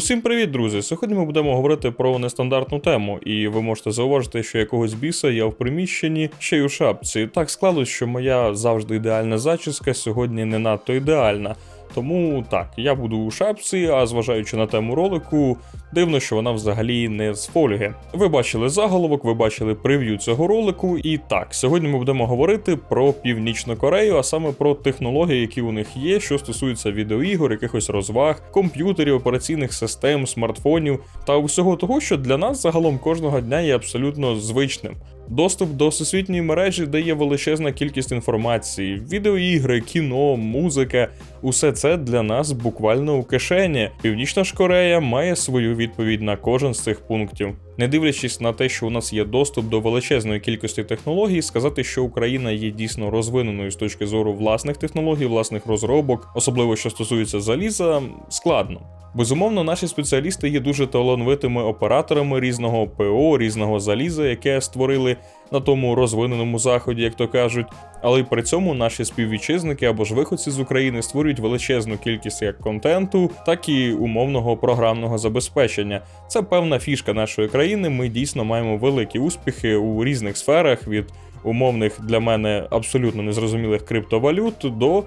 Усім привіт, друзі! Сьогодні ми будемо говорити про нестандартну тему, і ви можете зауважити, що якогось біса я в приміщенні ще й у шапці. Так склалось, що моя завжди ідеальна зачіска сьогодні не надто ідеальна. Тому так, я буду у шапці, а зважаючи на тему ролику, дивно, що вона взагалі не з фольги. Ви бачили заголовок, ви бачили прев'ю цього ролику. І так, сьогодні ми будемо говорити про Північну Корею, а саме про технології, які у них є, що стосуються відеоігор, якихось розваг, комп'ютерів, операційних систем, смартфонів та усього того, що для нас загалом кожного дня є абсолютно звичним. Доступ до всесвітньої мережі дає величезна кількість інформації: відеоігри, кіно, музика. Усе це для нас буквально у кишені. Північна ж Корея має свою відповідь на кожен з цих пунктів. Не дивлячись на те, що у нас є доступ до величезної кількості технологій, сказати, що Україна є дійсно розвиненою з точки зору власних технологій, власних розробок, особливо що стосується заліза, складно. Безумовно, наші спеціалісти є дуже талановитими операторами різного ПО, різного заліза, яке створили на тому розвиненому заході, як то кажуть. Але й при цьому наші співвітчизники або ж виходці з України створюють величезну кількість як контенту, так і умовного програмного забезпечення. Це певна фішка нашої країни. Ми дійсно маємо великі успіхи у різних сферах від умовних для мене абсолютно незрозумілих криптовалют до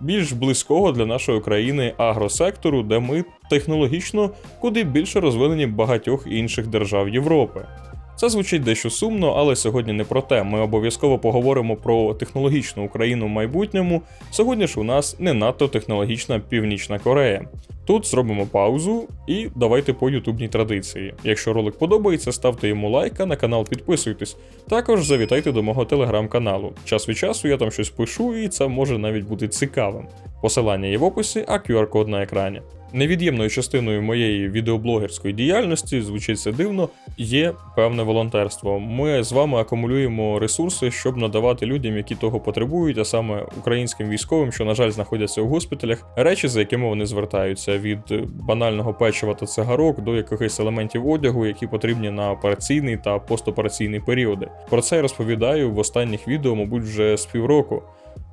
більш близького для нашої країни агросектору, де ми технологічно куди більше розвинені багатьох інших держав Європи. Це звучить дещо сумно, але сьогодні не про те. Ми обов'язково поговоримо про технологічну Україну в майбутньому. Сьогодні ж у нас не надто технологічна Північна Корея. Тут зробимо паузу і давайте по ютубній традиції. Якщо ролик подобається, ставте йому лайк, а на канал підписуйтесь. Також завітайте до мого телеграм-каналу. Час від часу я там щось пишу, і це може навіть бути цікавим. Посилання є в описі, а QR-код на екрані. Невід'ємною частиною моєї відеоблогерської діяльності, звучить це дивно, є певне волонтерство. Ми з вами акумулюємо ресурси, щоб надавати людям, які того потребують, а саме українським військовим, що, на жаль, знаходяться у госпіталях, речі, за якими вони звертаються від банального печива та цигарок до якихось елементів одягу, які потрібні на операційний та постопераційний періоди. Про це я розповідаю в останніх відео, мабуть, вже з півроку.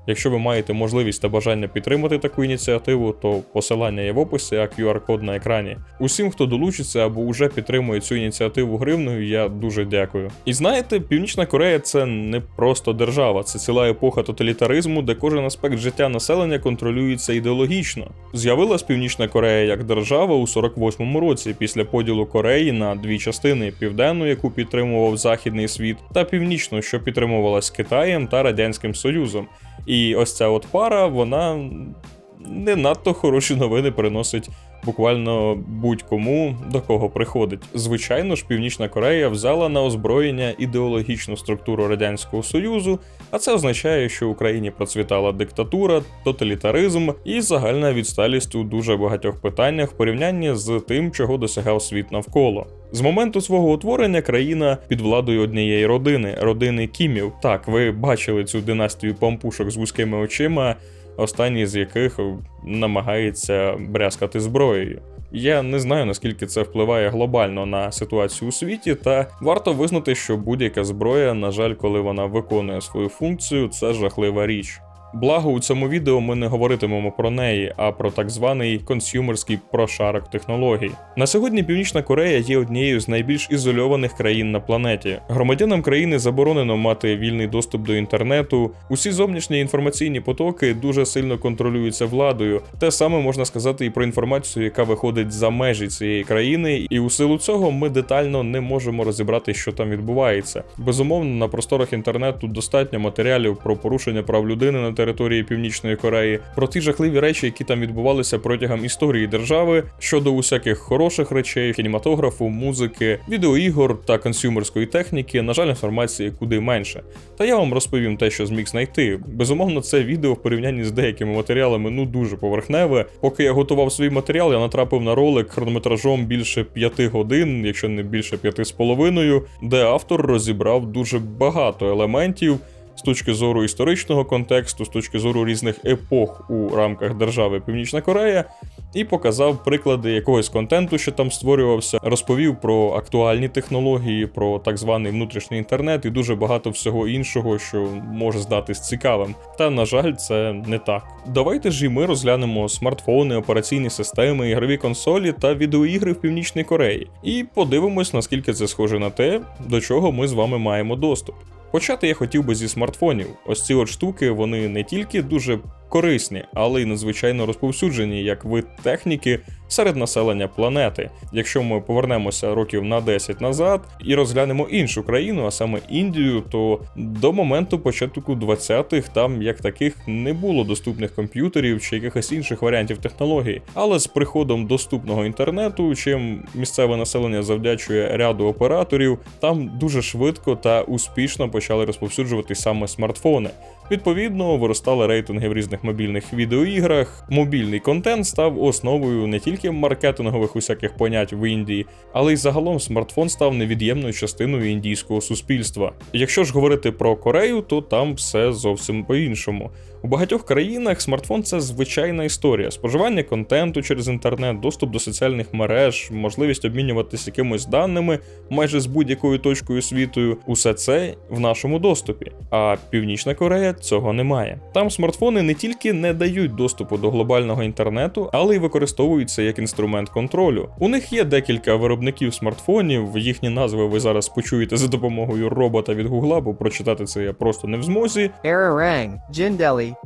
Якщо ви маєте можливість та бажання підтримати таку ініціативу, то посилання є в описі, а QR-код на екрані. Усім, хто долучиться або вже підтримує цю ініціативу гривною, я дуже дякую. І знаєте, Північна Корея це не просто держава, це ціла епоха тоталітаризму, де кожен аспект життя населення контролюється ідеологічно. З'явилась Північна Корея як держава у 48-му році після поділу Кореї на дві частини: південну, яку підтримував західний світ, та північну, що підтримувалась Китаєм та Радянським Союзом. І ось ця от пара, вона не надто хороші новини приносить буквально будь-кому до кого приходить. Звичайно ж, Північна Корея взяла на озброєння ідеологічну структуру Радянського Союзу, а це означає, що в Україні процвітала диктатура, тоталітаризм і загальна відсталість у дуже багатьох питаннях в порівнянні з тим, чого досягав світ навколо. З моменту свого утворення країна під владою однієї родини родини Кімів. Так, ви бачили цю династію пампушок з вузькими очима останній з яких намагається брязкати зброєю. Я не знаю наскільки це впливає глобально на ситуацію у світі, та варто визнати, що будь-яка зброя, на жаль, коли вона виконує свою функцію, це жахлива річ. Благо, у цьому відео ми не говоритимемо про неї, а про так званий консюмерський прошарок технологій. На сьогодні Північна Корея є однією з найбільш ізольованих країн на планеті. Громадянам країни заборонено мати вільний доступ до інтернету. Усі зовнішні інформаційні потоки дуже сильно контролюються владою. Те саме можна сказати і про інформацію, яка виходить за межі цієї країни, і у силу цього ми детально не можемо розібрати, що там відбувається. Безумовно, на просторах інтернету достатньо матеріалів про порушення прав людини на території Північної Кореї, про ті жахливі речі, які там відбувалися протягом історії держави, щодо усяких хороших речей, кінематографу, музики, відеоігор та консюмерської техніки. На жаль, інформації куди менше. Та я вам розповім те, що зміг знайти. Безумовно, це відео в порівнянні з деякими матеріалами ну дуже поверхневе. Поки я готував свій матеріал, я натрапив на ролик хронометражом більше 5 годин, якщо не більше п'яти з половиною, де автор розібрав дуже багато елементів з точки зору історичного контексту, з точки зору різних епох у рамках держави Північна Корея. і показав приклади якогось контенту, що там створювався, розповів про актуальні технології, про так званий внутрішній інтернет і дуже багато всього іншого, що може здатись цікавим. Та на жаль, це не так. Давайте ж і ми розглянемо смартфони, операційні системи, ігрові консолі та відеоігри в Північній Кореї, і подивимось, наскільки це схоже на те, до чого ми з вами маємо доступ. Почати я хотів би зі смартфонів. Ось ці от штуки, вони не тільки дуже корисні, але й надзвичайно розповсюджені як вид техніки серед населення планети. Якщо ми повернемося років на 10 назад і розглянемо іншу країну, а саме Індію, то до моменту початку 20-х там як таких не було доступних комп'ютерів чи якихось інших варіантів технологій. Але з приходом доступного інтернету, чим місцеве населення завдячує ряду операторів, там дуже швидко та успішно почали розповсюджувати саме смартфони. Відповідно, виростали рейтинги в різних мобільних відеоіграх. Мобільний контент став основою не тільки маркетингових усяких понять в Індії, але й загалом смартфон став невід'ємною частиною індійського суспільства. Якщо ж говорити про Корею, то там все зовсім по-іншому. У багатьох країнах смартфон це звичайна історія: споживання контенту через інтернет, доступ до соціальних мереж, можливість обмінюватися якимось даними майже з будь-якою точкою світу. Усе це в нашому доступі. А Північна Корея цього немає. Там смартфони не тільки не дають доступу до глобального інтернету, але й використовуються як інструмент контролю. У них є декілька виробників смартфонів. Їхні назви ви зараз почуєте за допомогою робота від Гугла, бо прочитати це я просто не в змозі. Arirang, Jindeli.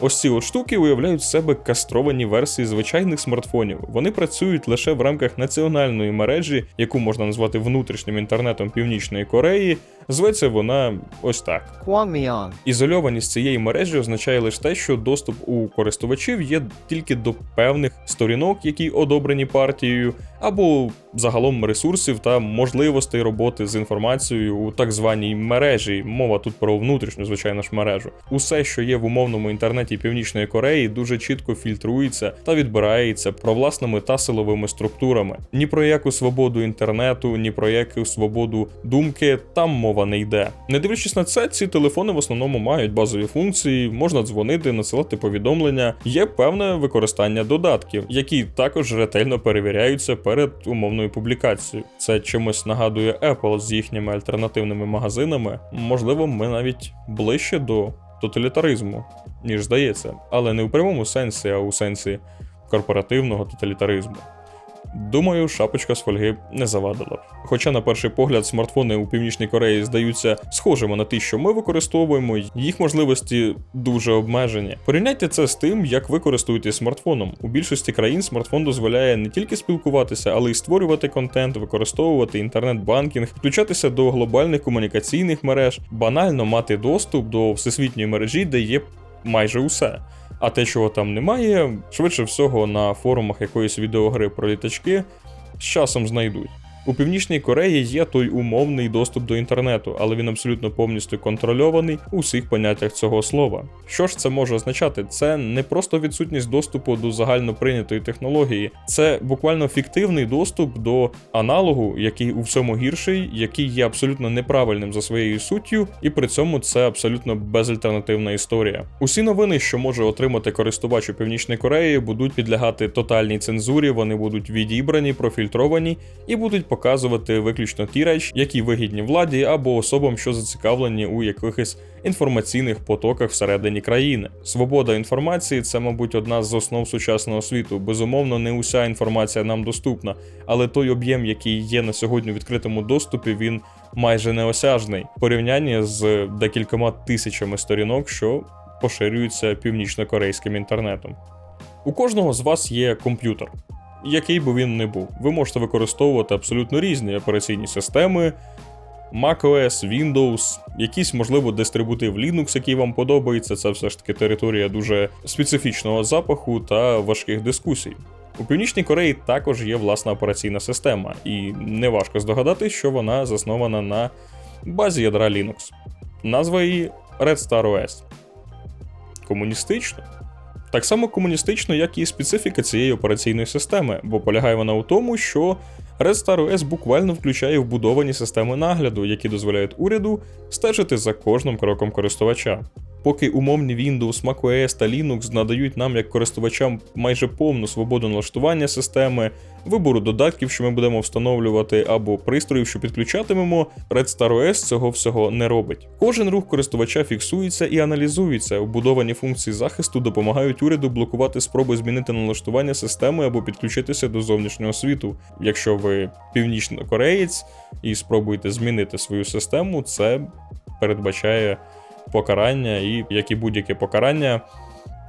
Ось ці от штуки уявляють з себе кастровані версії звичайних смартфонів. Вони працюють лише в рамках національної мережі, яку можна назвати внутрішнім інтернетом Північної Кореї. Зветься вона ось так. Kwangmyeong. Ізольованість цієї мережі означає лише те, що доступ у користувачів є тільки до певних сторінок, які одобрені партією, або загалом ресурсів та можливостей роботи з інформацією у так званій мережі. Мова тут про внутрішню, звичайно ж, мережу. Усе, що є в умовному інтернеті Північної Кореї, дуже чітко фільтрується та відбирається провласними та силовими структурами. Ні про яку свободу інтернету, ні про яку свободу думки там мова не йде. Не дивлячись на це, ці телефони в основному мають базові функції, можна дзвонити, надсилати повідомлення. Є певне використання додатків, які також ретельно перевіряються перед умовною публікацією. Це чимось нагадує Apple з їхніми альтернативними магазинами. Можливо, ми навіть ближче до тоталітаризму, ніж здається, але не у прямому сенсі, а у сенсі корпоративного тоталітаризму. Думаю, шапочка з фольги не завадила. Хоча, на перший погляд, смартфони у Північній Кореї здаються схожими на ті, що ми використовуємо, їх можливості дуже обмежені. Порівняйте це з тим, як ви користуєтесь смартфоном. У більшості країн смартфон дозволяє не тільки спілкуватися, але й створювати контент, використовувати інтернет-банкінг, включатися до глобальних комунікаційних мереж, банально мати доступ до всесвітньої мережі, де є майже усе. А те, чого там немає, швидше всього на форумах якоїсь відеогри про літачки з часом знайдуть. У Північній Кореї є той умовний доступ до інтернету, але він абсолютно повністю контрольований у всіх поняттях цього слова. Що ж це може означати? Це не просто відсутність доступу до загально прийнятої технології, це буквально фіктивний доступ до аналогу, який у всьому гірший, який є абсолютно неправильним за своєю суттю, і при цьому це абсолютно безальтернативна історія. Усі новини, що може отримати користувач у Північній Кореї, будуть підлягати тотальній цензурі, вони будуть відібрані, профільтровані і будуть показувати виключно ті речі, які вигідні владі або особам, що зацікавлені у якихось інформаційних потоках всередині країни. Свобода інформації це, мабуть, одна з основ сучасного світу. Безумовно, не уся інформація нам доступна, але той об'єм, який є на сьогодні у відкритому доступі, він майже неосяжний в порівнянні з декількома тисячами сторінок, що поширюються північно-корейським інтернетом. У кожного з вас є комп'ютер який би він не був. Ви можете використовувати абсолютно різні операційні системи, macOS, Windows, якийсь, можливо, дистрибутив Linux, який вам подобається. Це все ж таки територія дуже специфічного запаху та важких дискусій. У Північній Кореї також є власна операційна система, і неважко здогадати, що вона заснована на базі ядра Linux. Назва її Red Star OS. Комуністично. Так само комуністично, як і специфіка цієї операційної системи, бо полягає вона у тому, що Red Star OS буквально включає вбудовані системи нагляду, які дозволяють уряду стежити за кожним кроком користувача. Поки умовні Windows, macOS та Linux надають нам як користувачам майже повну свободу налаштування системи, вибору додатків, що ми будемо встановлювати, або пристроїв, що підключатимемо, Red Star OS цього всього не робить. Кожен рух користувача фіксується і аналізується. Вбудовані функції захисту допомагають уряду блокувати спроби змінити налаштування системи або підключитися до зовнішнього світу. Якщо ви північнокореєць і спробуєте змінити свою систему, це передбачає покарання, і як і будь-яке покарання,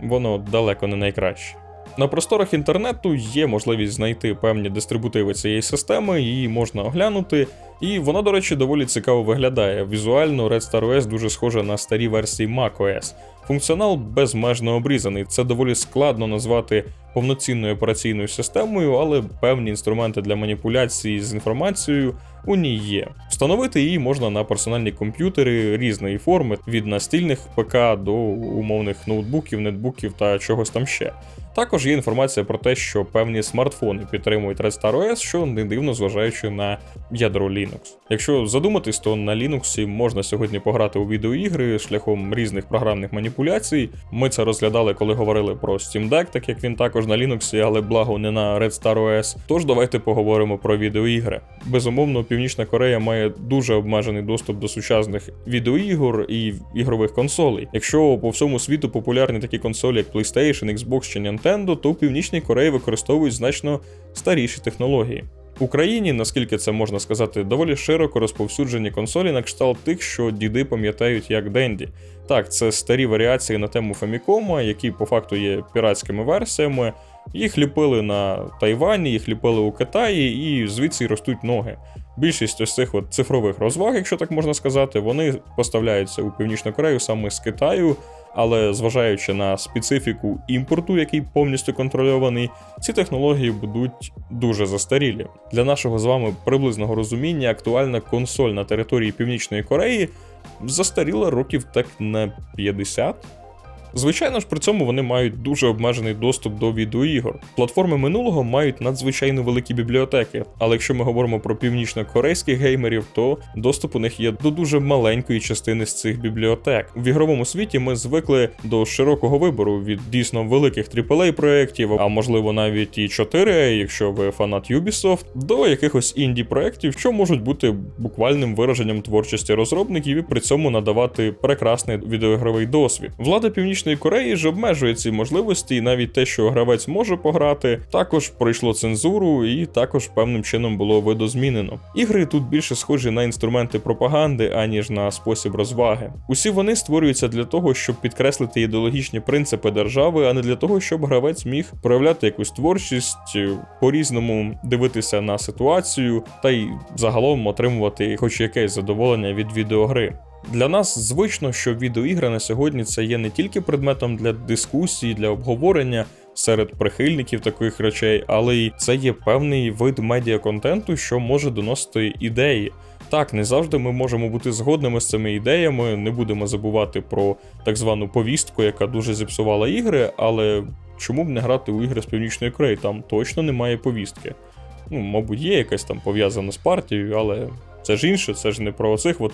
воно далеко не найкраще. На просторах інтернету є можливість знайти певні дистрибутиви цієї системи, її можна оглянути, і вона, до речі, доволі цікаво виглядає. Візуально Red Star OS дуже схожа на старі версії macOS. Функціонал безмежно обрізаний. Це доволі складно назвати повноцінною операційною системою, але певні інструменти для маніпуляції з інформацією у ній є. Встановити її можна на персональні комп'ютери різної форми, від настільних ПК до умовних ноутбуків, нетбуків та чогось там ще. Також є інформація про те, що певні смартфони підтримують Red Star OS, що не дивно зважаючи на ядро Linux. Якщо задуматись, то на Linux можна сьогодні пограти у відеоігри шляхом різних програмних маніпуляцій. Ми це розглядали, коли говорили про Steam Deck, так як він також на Linux, але благо не на Red Star OS. Тож давайте поговоримо про відеоігри. Безумовно, Північна Корея має дуже обмежений доступ до сучасних відеоігор і ігрових консолей. Якщо по всьому світу популярні такі консолі, як PlayStation, Xbox чи Nintendo, то в Північній Кореї використовують значно старіші технології. В Україні, наскільки це можна сказати, доволі широко розповсюджені консолі на кшталт тих, що діди пам'ятають як Денді. Так, це старі варіації на тему Famicom, які по факту є піратськими версіями. Їх ліпили на Тайвані, їх ліпили у Китаї, і звідси ростуть ноги. Більшість ось цих от цифрових розваг, якщо так можна сказати, вони поставляються у Північну Корею саме з Китаю. Але зважаючи на специфіку імпорту, який повністю контрольований, ці технології будуть дуже застарілі. Для нашого з вами приблизного розуміння актуальна консоль на території Північної Кореї застаріла років так на 50. Звичайно ж, при цьому вони мають дуже обмежений доступ до відеоігор. Платформи минулого мають надзвичайно великі бібліотеки, але якщо ми говоримо про північно-корейських геймерів, то доступ у них є до дуже маленької частини з цих бібліотек. В ігровому світі ми звикли до широкого вибору від дійсно великих aaa проєктів, а можливо навіть і 4, якщо ви фанат Ubisoft, до якихось інді проєктів, що можуть бути буквальним вираженням творчості розробників і при цьому надавати прекрасний відеоігровий досвід. Влада Північної Кореї ж обмежує ці можливості, і навіть те, що гравець може пограти, також пройшло цензуру і також певним чином було видозмінено. Ігри тут більше схожі на інструменти пропаганди, аніж на спосіб розваги. Усі вони створюються для того, щоб підкреслити ідеологічні принципи держави, а не для того, щоб гравець міг проявляти якусь творчість, по-різному дивитися на ситуацію та й загалом отримувати хоч якесь задоволення від відеогри. Для нас звично, що відеоігри на сьогодні це є не тільки предметом для дискусії, для обговорення серед прихильників таких речей, але й це є певний вид медіаконтенту, що може доносити ідеї. Так, не завжди ми можемо бути згодними з цими ідеями, не будемо забувати про так звану повістку, яка дуже зіпсувала ігри, але чому б не грати у ігри з Північної Кореї? Там точно немає повістки. Ну, мабуть, є якась там пов'язана з партією, але це ж інше, це ж не про оцих от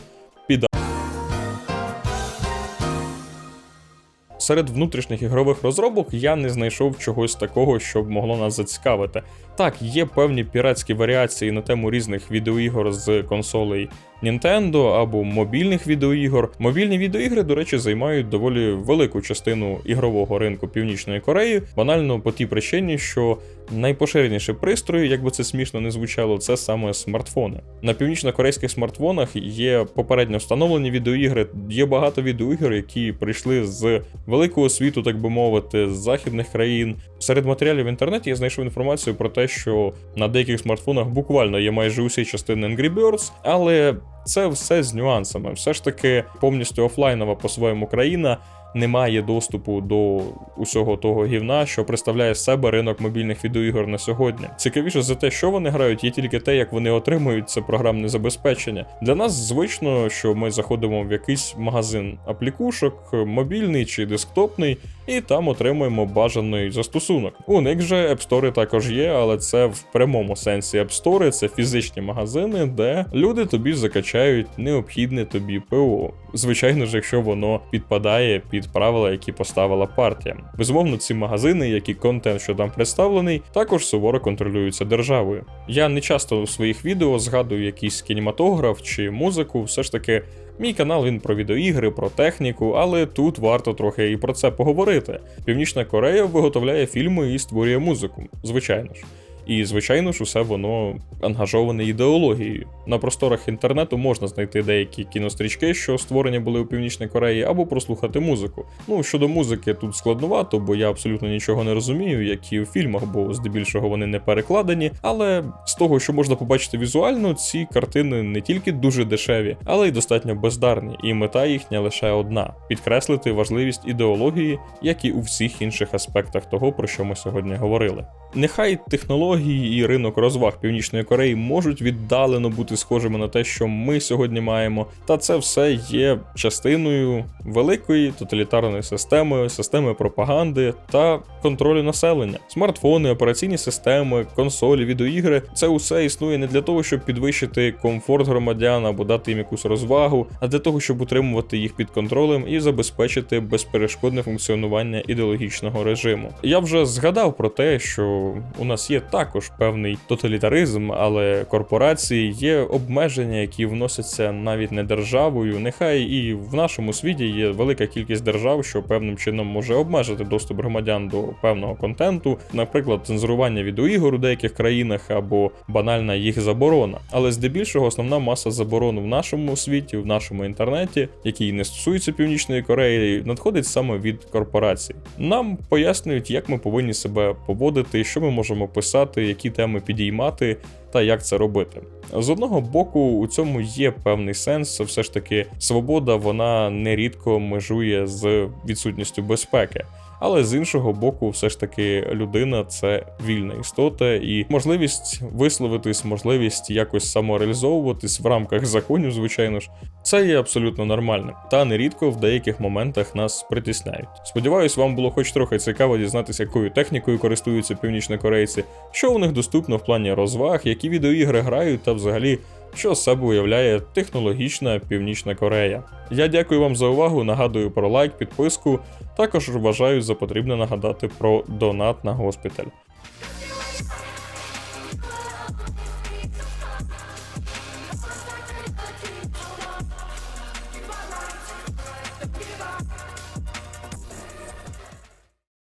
Серед внутрішніх ігрових розробок я не знайшов чогось такого, що б могло нас зацікавити. Так, є певні піратські варіації на тему різних відеоігор з консолей Nintendo або мобільних відеоігор. Мобільні відеоігри, до речі, займають доволі велику частину ігрового ринку Північної Кореї, банально по тій причині, що найпоширеніші пристрої, як би це смішно не звучало, це саме смартфони. На північно-корейських смартфонах є попередньо встановлені відеоігри, є багато відеоігр, які прийшли з великого світу, так би мовити, з західних країн. Серед матеріалів в інтернеті я знайшов інформацію про те, що на деяких смартфонах буквально є майже усі частини Angry Birds, але це все з нюансами. Все ж таки повністю офлайнова по-своєму країна. Немає доступу до усього того гівна, що представляє себе ринок мобільних відеоігор на сьогодні. Цікавіше за те, що вони грають, є тільки те, як вони отримують це програмне забезпечення. Для нас звично, що ми заходимо в якийсь магазин аплікушок, мобільний чи десктопний, і там отримуємо бажаний застосунок. У них же App Store також є, але це в прямому сенсі App Store, це фізичні магазини, де люди тобі закачають необхідне тобі ПО. Звичайно ж, якщо воно підпадає під правила, які поставила партія. Безумовно, ці магазини, як і контент, що там представлений, також суворо контролюються державою. Я не часто у своїх відео згадую якийсь кінематограф чи музику, все ж таки. Мій канал він про відеоігри, про техніку, але тут варто трохи і про це поговорити. Північна Корея виготовляє фільми і створює музику, звичайно ж. І, звичайно ж, усе воно ангажоване ідеологією. На просторах інтернету можна знайти деякі кінострічки, що створені були у Північній Кореї, або прослухати музику. Ну, щодо музики, тут складновато, бо я абсолютно нічого не розумію, як і у фільмах, бо здебільшого вони не перекладені. Але з того, що можна побачити візуально, ці картини не тільки дуже дешеві, але й достатньо бездарні, і мета їхня лише одна підкреслити важливість ідеології, як і у всіх інших аспектах того, про що ми сьогодні говорили. Нехай технології і ринок розваг Північної Кореї можуть віддалено бути схожими на те, що ми сьогодні маємо, та це все є частиною великої тоталітарної системи, системи пропаганди та контролю населення. Смартфони, операційні системи, консолі, відеоігри це усе існує не для того, щоб підвищити комфорт громадян або дати їм якусь розвагу, а для того, щоб утримувати їх під контролем і забезпечити безперешкодне функціонування ідеологічного режиму. Я вже згадав про те, у нас є також певний тоталітаризм, але корпорації є обмеження, які вносяться навіть не державою. Нехай і в нашому світі є велика кількість держав, що певним чином може обмежити доступ громадян до певного контенту, наприклад, цензурування відеоігор у деяких країнах або банальна їх заборона. Але здебільшого основна маса заборон в нашому світі, в нашому інтернеті, який не стосується Північної Кореї, надходить саме від корпорацій. Нам пояснюють, як ми повинні себе поводити, що ми можемо писати, які теми підіймати. Та як це робити з одного боку, у цьому є певний сенс. Все ж таки, свобода вона нерідко межує з відсутністю безпеки. Але з іншого боку, все ж таки, людина це вільна істота, і можливість висловитись, можливість якось самореалізовуватись в рамках законів, звичайно ж, це є абсолютно нормальним. Та нерідко в деяких моментах нас притісняють. Сподіваюсь, вам було хоч трохи цікаво дізнатися, якою технікою користуються північнокорейці, що у них доступно в плані розваг, які відеоігри грають, та взагалі. Що з себе уявляє технологічна Північна Корея. Я дякую вам за увагу. Нагадую про лайк, підписку. Також вважаю за потрібне нагадати про донат на госпіталь.